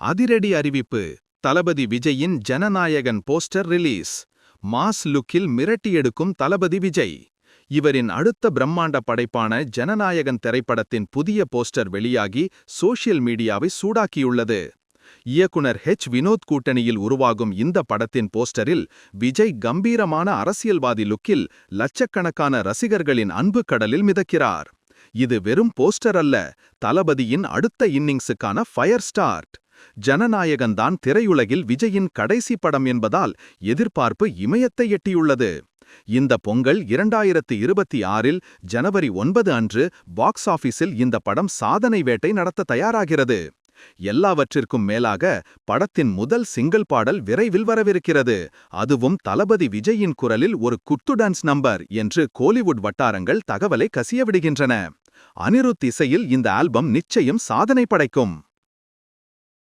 அதிரடி அறிவிப்பு. தளபதி விஜயின் ஜனநாயகன் போஸ்டர் ரிலீஸ். மாஸ் லுக்கில் மிரட்டி எடுக்கும் தளபதி விஜய். இவரின் அடுத்த பிரம்மாண்ட படைப்பான ஜனநாயகன் திரைப்படத்தின் புதிய போஸ்டர் வெளியாகி சோஷியல் மீடியாவை சூடாக்கியுள்ளது. இயக்குனர் ஹெச். வினோத் கூட்டணியில் உருவாகும் இந்த படத்தின் போஸ்டரில் விஜய் கம்பீரமான அரசியல்வாதி லுக்கில் லட்சக்கணக்கான ரசிகர்களின் அன்பு கடலில் மிதக்கிறார். இது வெறும் போஸ்டர் அல்ல தளபதியின் அடுத்த இன்னிங்ஸுக்கான ஃபயர் ஸ்டார்ட். ஜனநாயகன்தான் திரையுலகில் விஜயின் கடைசி படம் என்பதால் எதிர்பார்ப்பு இமயத்தை எட்டியுள்ளது. இந்த பொங்கல் இரண்டாயிரத்து இருபத்தி ஆறில் ஜனவரி ஒன்பது அன்று பாக்ஸ் ஆபீஸில் இந்த படம் சாதனை வேட்டை நடத்த தயாராகிறது. எல்லாவற்றிற்கும் மேலாக படத்தின் முதல் சிங்கிள் பாடல் விரைவில் வரவிருக்கிறது. அதுவும் தளபதி விஜயின் குரலில் ஒரு குத்து டான்ஸ் நம்பர் என்று கோலிவுட் வட்டாரங்கள் தகவலை கசியவிடுகின்றன. அனிருத் இசையில் இந்த ஆல்பம் நிச்சயம் சாதனை படைக்கும்.